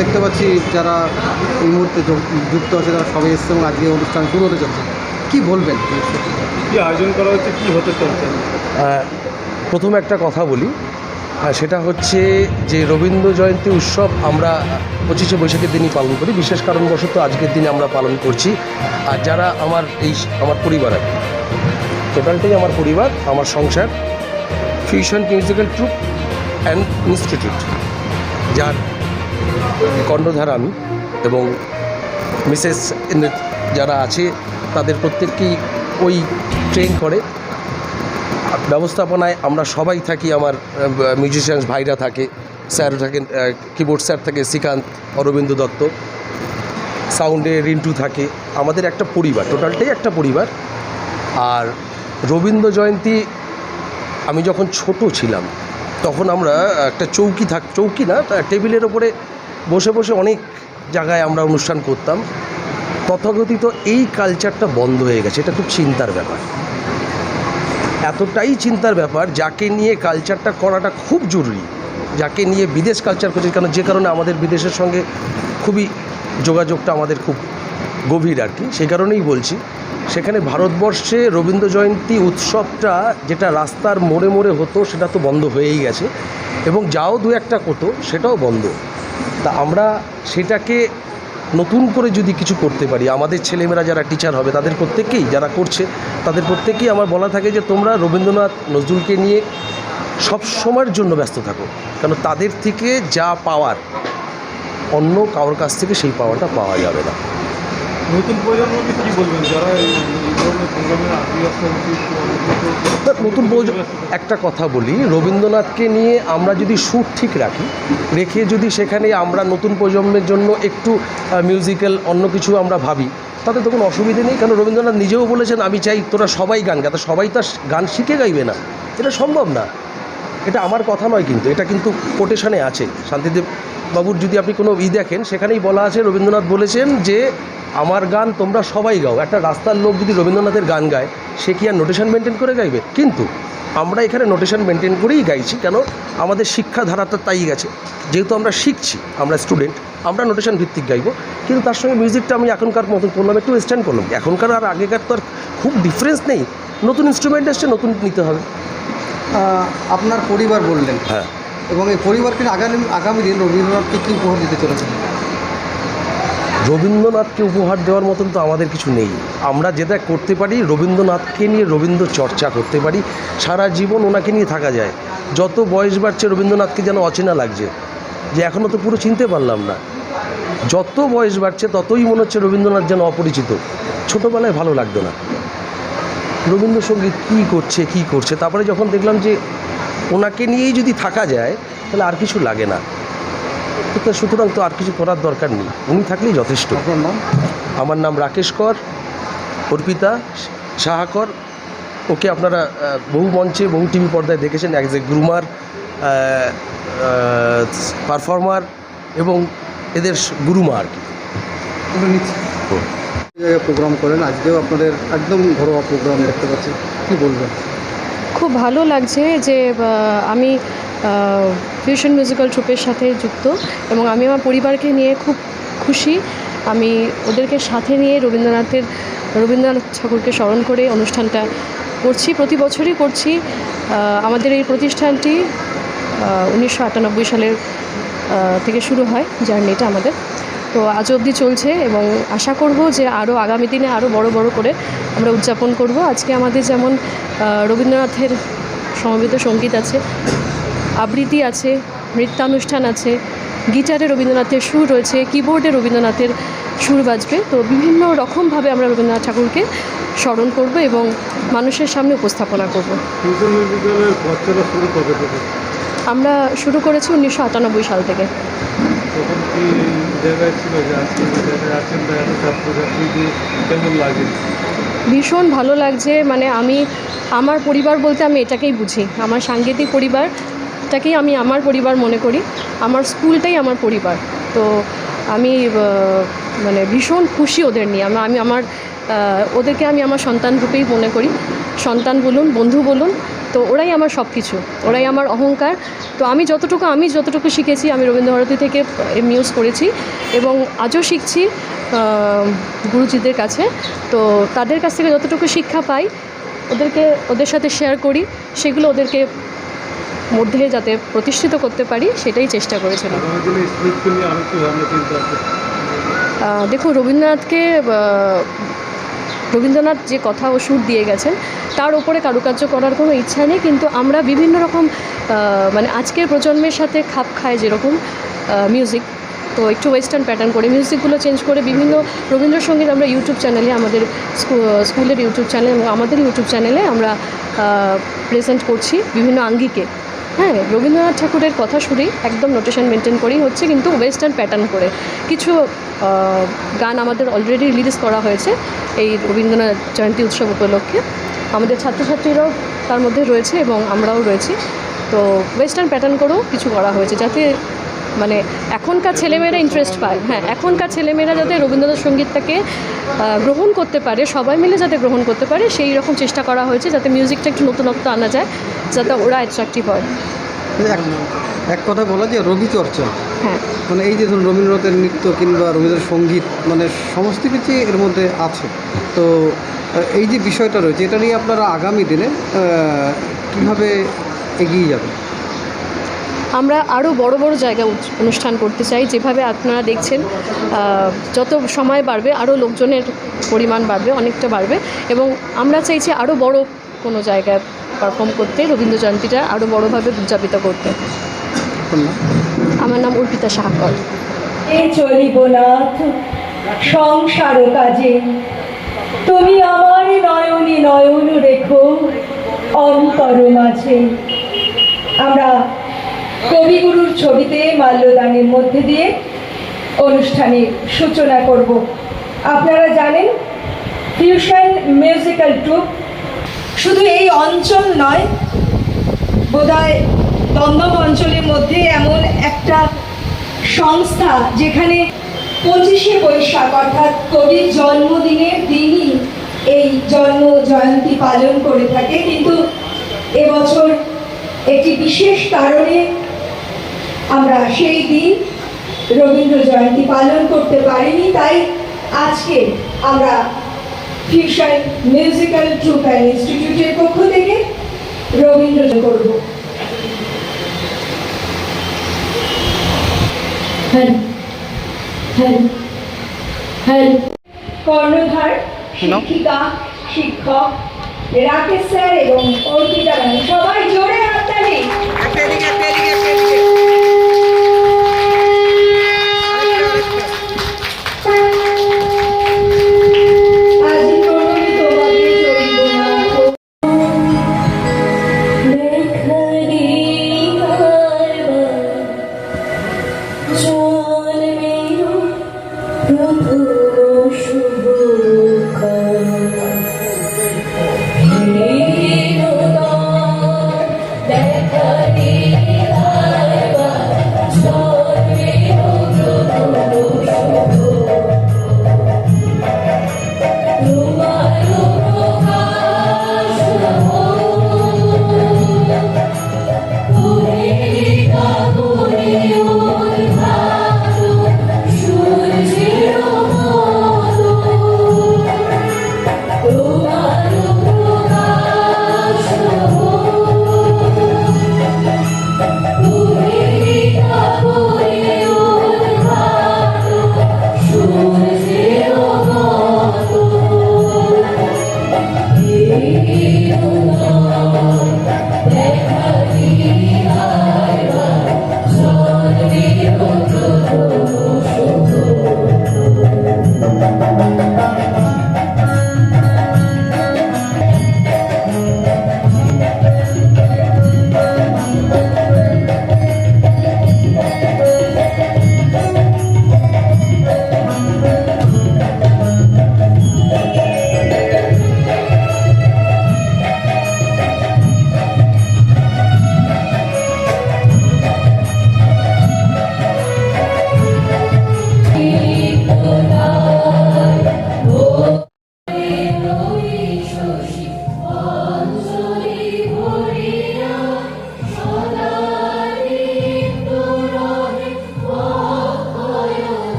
দেখতে পাচ্ছি যারা এই মুহূর্তে যুক্ত আছে তারা সবাই এসছে এবং আজকে অনুষ্ঠান শুরু হতে চলছে। কী বলবেন? কি আয়োজন করা হচ্ছে কী হতে চলছে? প্রথম একটা কথা বলি। সেটা হচ্ছে যে রবীন্দ্র জয়ন্তী উৎসব আমরা পঁচিশে বৈশাখের দিনই পালন করি। বিশেষ কারণবশত আজকের দিনে আমরা পালন করছি। আর যারা আমার এই আমার পরিবার আর টোটালটাই আমার পরিবার আমার সংসার fusion musical troupe and institute যার আমি এবং মিসেস যারা আছে, তাদের প্রত্যেককেই ওই ট্রেন করে। ব্যবস্থাপনায় আমরা সবাই থাকি, আমার মিউজিশিয়ানস ভাইরা থাকে, স্যার থাকেন কিবোর্ড স্যার থাকে, শ্রীকান্ত, অরবিন্দ দত্ত। সাউন্ডে রিন্টু থাকে। আমাদের একটা পরিবার টোটালটাই একটা পরিবার। আর রবীন্দ্র জয়ন্তী, আমি যখন ছোট ছিলাম, তখন আমরা একটা চৌকি থাক, চৌকি না টেবিলের ওপরে বসে বসে অনেক জায়গায় আমরা অনুষ্ঠান করতাম। তথাকথিত এই কালচারটা বন্ধ হয়ে গেছে, এটা খুব চিন্তার ব্যাপার। এতটাই চিন্তার ব্যাপার, যাকে নিয়ে কালচারটা করাটা খুব জরুরি, যাকে নিয়ে বিদেশ কালচার করছে কারণ যে কারণে আমাদের বিদেশের সঙ্গে খুবই যোগাযোগটা আমাদের খুব গভীর আর কি, সেই কারণেই বলছি। সেখানে ভারতবর্ষে রবীন্দ্র জয়ন্তী উৎসবটা যেটা রাস্তার মোড়ে মোড়ে হতো, সেটা তো বন্ধ হয়েই গেছে। এবং যাও দু একটা হতো সেটাও বন্ধ। তা আমরা সেটাকে নতুন করে যদি কিছু করতে পারি, আমাদের ছেলেমেয়েরা যারা টিচার হবে, তাদের প্রত্যেকেই যারা করছে, তাদের প্রত্যেকেই আমার বলা থাকে যে তোমরা রবীন্দ্রনাথ নজরুলকে নিয়ে সব সময়ের জন্য ব্যস্ত থাকো। কারণ তাদের থেকে যা পাওয়ার, অন্য কারোর কাছ থেকে সেই পাওয়াটা পাওয়া যাবে না। নতুন প্রজন্মকে কি বলবেন? যারা নতুন বউ একটা কথা বলি, রবীন্দ্রনাথকে নিয়ে আমরা যদি সুর ঠিক রাখি, রেখে যদি সেখানে আমরা নতুন প্রজন্মের জন্য একটু মিউজিক্যাল অন্য কিছু আমরা ভাবি, তাতে তো কোনো অসুবিধে নেই, কারণ রবীন্দ্রনাথ নিজেও বলেছেন, আমি চাই তোরা সবাই গান গা সবাই তো গান শিখে গাইবে না। এটা সম্ভব না। এটা আমার কথা নয় কিন্তু, এটা কিন্তু কোটেশনে আছে। শান্তিদেব বাবুর যদি আপনি কোনো ই দেখেন, সেখানেই বলা আছে, রবীন্দ্রনাথ বলেছেন যে আমার গান তোমরা সবাই গাও। একটা রাস্তার লোক যদি রবীন্দ্রনাথের গান গায় সে কি আর নোটেশন মেনটেন করে গাইবে? কিন্তু আমরা এখানে নোটেশন মেনটেন করেই গাইছি কেন? আমাদের শিক্ষাধারাটা তাই গেছে। যেহেতু আমরা শিখছি আমরা স্টুডেন্ট আমরা নোটেশন ভিত্তিক গাইবো। কিন্তু তার সঙ্গে মিউজিকটা আমি এখনকার মতন করলাম একটু ওয়েস্টার্ন করলাম। এখনকার আর আগেকার তো আর খুব ডিফারেন্স নেই। নতুন ইনস্ট্রুমেন্ট এসছে নতুন নিতে হবে। আপনার পরিবার বললেন। হ্যাঁ। এবং এই পরিবারকে আগামী আগামী দিন রবীন্দ্রনাথকে কী উপহার দিতে চলেছেন? রবীন্দ্রনাথকে উপহার দেওয়ার মতন তো আমাদের কিছু নেই। আমরা যেটা করতে পারি, রবীন্দ্রনাথকে নিয়ে রবীন্দ্র চর্চা করতে পারি, সারা জীবন ওনাকে নিয়ে থাকা যায়। যত বয়স বাড়ছে, রবীন্দ্রনাথকে যেন অচেনা লাগছে, যে এখনও তো পুরো চিনতে পারলাম না। যত বয়স বাড়ছে, ততই মনে হচ্ছে রবীন্দ্রনাথ যেন অপরিচিত। ছোটোবেলায় ভালো লাগতো না। রবীন্দ্রসঙ্গীত কী করছে কী করছে, তারপরে যখন দেখলাম যে ওনাকে নিয়েই যদি থাকা যায়, তাহলে আর কিছু লাগে না। তো সুতরাং তো আর কিছু করার দরকার নেই। উনি থাকলেই যথেষ্ট। নাম? আমার নাম রাকেশ কর অর্পিতা সাহাকর। ওকে আপনারা বহু মঞ্চে বহু টিভি পর্দায় দেখেছেন। অ্যাজ এ গ্রুমার পারফর্মার এবং এদের গুরুমা আর কি। প্রোগ্রাম করেন। আজকেও আপনাদের একদম ঘরোয়া প্রোগ্রাম দেখতে পাচ্ছি। কী বলবেন? খুব ভালো লাগছে যে আমি ফিউশন মিউজিক্যাল ট্রুপের সাথে যুক্ত এবং আমি আমার পরিবারকে নিয়ে খুব খুশি। আমি ওদেরকে সাথে নিয়ে রবীন্দ্রনাথের, রবীন্দ্রনাথ ঠাকুরকে স্মরণ করে অনুষ্ঠানটা করছি, প্রতি বছরই করছি। আমাদের এই প্রতিষ্ঠানটি উনিশশো আটানব্বই সালের থেকে শুরু হয়, জার্নিটা আমাদের। তো আজ অবধি চলছে এবং আশা করব যে আরও আগামী দিনে আরও বড় বড় করে আমরা উদযাপন করব। আজকে আমাদের যেমন রবীন্দ্রনাথের সমবেত সংগীত আছে আবৃত্তি আছে নৃত্যানুষ্ঠান আছে গিটারে রবীন্দ্রনাথের সুর রয়েছে কিবোর্ডে রবীন্দ্রনাথের সুর বাজবে। তো বিভিন্ন রকমভাবে আমরা রবীন্দ্রনাথ ঠাকুরকে স্মরণ করব এবং মানুষের সামনে উপস্থাপনা করব। আমরা শুরু করেছি উনিশশো আটানব্বই সাল থেকে। ভীষণ ভালো লাগছে। মানে আমি আমার পরিবার বলতে আমি এটাকেই বুঝি। আমার সাংগীতিক পরিবারটাকেই আমি আমার পরিবার মনে করি। আমার স্কুলটাই আমার পরিবার। তো আমি মানে ভীষণ খুশি ওদের নিয়ে। আমি আমি আমার ওদেরকে আমি আমার সন্তান রূপেই মনে করি। সন্তান বলুন, বন্ধু বলুন, তো ওরাই আমার সব কিছু ওরাই আমার অহংকার। তো আমি যতটুকু আমি যতটুকু শিখেছি, আমি রবীন্দ্রভারতী থেকে এম ইউজ করেছি এবং আজও শিখছি গুরুজিদের কাছে। তো তাদের কাছ থেকে যতটুকু শিক্ষা পাই, ওদেরকে, ওদের সাথে শেয়ার করি। সেগুলো ওদেরকে মধ্যে যাতে প্রতিষ্ঠিত করতে পারি সেটাই চেষ্টা করেছিলাম। দেখুন রবীন্দ্রনাথকে রবীন্দ্রনাথ যে কথা ও সুর দিয়ে গেছেন তার উপরে কারুকার্য করার কোনো ইচ্ছা নেই কিন্তু আমরা বিভিন্ন রকম মানে আজকের প্রজন্মের সাথে খাপ খায় যেরকম মিউজিক তো একটু ওয়েস্টার্ন প্যাটার্ন করে মিউজিকগুলো চেঞ্জ করে বিভিন্ন রবীন্দ্রসঙ্গীত আমরা ইউটিউব চ্যানেলে আমাদের স্কুলের ইউটিউব চ্যানেল এবং আমাদের ইউটিউব চ্যানেলে আমরা প্রেজেন্ট করছি বিভিন্ন আঙ্গিকে। হ্যাঁ রবীন্দ্রনাথ ঠাকুরের কথা শুনেই একদম নোটেশন মেনটেন করেই হচ্ছে, কিন্তু ওয়েস্টার্ন প্যাটার্ন করে। কিছু গান আমাদের অলরেডি রিলিজ করা হয়েছে, এই রবীন্দ্রনাথ জয়ন্তী উৎসব উপলক্ষে। আমাদের ছাত্রছাত্রীরাও তার মধ্যে রয়েছে এবং আমরাও রয়েছি। তো ওয়েস্টার্ন প্যাটার্ন করেও কিছু করা হয়েছে, যাতে মানে এখনকার ছেলেমেয়েরা ইন্টারেস্ট পায়। হ্যাঁ এখনকার ছেলেমেয়েরা যাতে রবীন্দ্রনাথ সঙ্গীতটাকে গ্রহণ করতে পারে সবাই মিলে যাতে গ্রহণ করতে পারে সেই রকম চেষ্টা করা হয়েছে যাতে মিউজিকটা একটু নতুনত্ব আনা যায় যাতে ওরা অ্যাট্রাকটিভ হয়। এক কথা বলা যে রবি চর্চা। হ্যাঁ। মানে এই যে ধরুন রবীন্দ্রনাথের নৃত্য কিংবা রবীন্দ্র সংগীত মানে সমস্ত কিছুই এর মধ্যে আছে। তো এই যে বিষয়টা রয়েছে এটা নিয়ে আপনারা আগামী দিনে কীভাবে এগিয়ে যাবেন? আমরা আরও বড় বড় জায়গা অনুষ্ঠান করতে চাই। যেভাবে আপনারা দেখছেন যত সময় বাড়বে আরও লোকজনের পরিমাণ বাড়বে, অনেকটা বাড়বে। এবং আমরা চাইছি আরও বড় কোনো জায়গায় পারফর্ম করতে রবীন্দ্র জয়ন্তীটা আরও বড়োভাবে উদযাপিত করতে। আমার নাম অর্পিতা সাহাকর সংসার কাজে। তুমি আমার নয়নে নয়ন রেখো, অন্তর মাঝে। আমরা কবিগুরুর ছবিতে মাল্যদানের মধ্যে দিয়ে অনুষ্ঠানের সূচনা করব। আপনারা জানেন ফিউশন মিউজিক্যাল ট্রুপ শুধু এই অঞ্চল নয়, বোধহয় দমদম অঞ্চলের মধ্যে এমন একটা সংস্থা যেখানে পঁচিশে বৈশাখ, অর্থাৎ কবির জন্মদিনের দিনই এই জন্ম জয়ন্তী পালন করে থাকে। কিন্তু এবছর একটি বিশেষ কারণে আমরা সেই দিন রবীন্দ্র জয়ন্তী পালন করতে পারিনি তাই আজকে আমরা ফিউশন মিউজিক্যাল ট্রুপ অ্যান্ড ইনস্টিটিউটের পক্ষ থেকে রবীন্দ্র করব। হ্যাঁ হ্যাঁ হ্যাঁ। কর্ণধার শিক্ষিকা শিক্ষক রাকেশ স্যার এবং অর্পিতা সবাই জোরে হাততালি Ooh.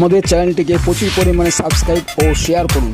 আমাদের চ্যানেলটিকে প্রচুর পরিমাণে সাবস্ক্রাইব ও শেয়ার করুন।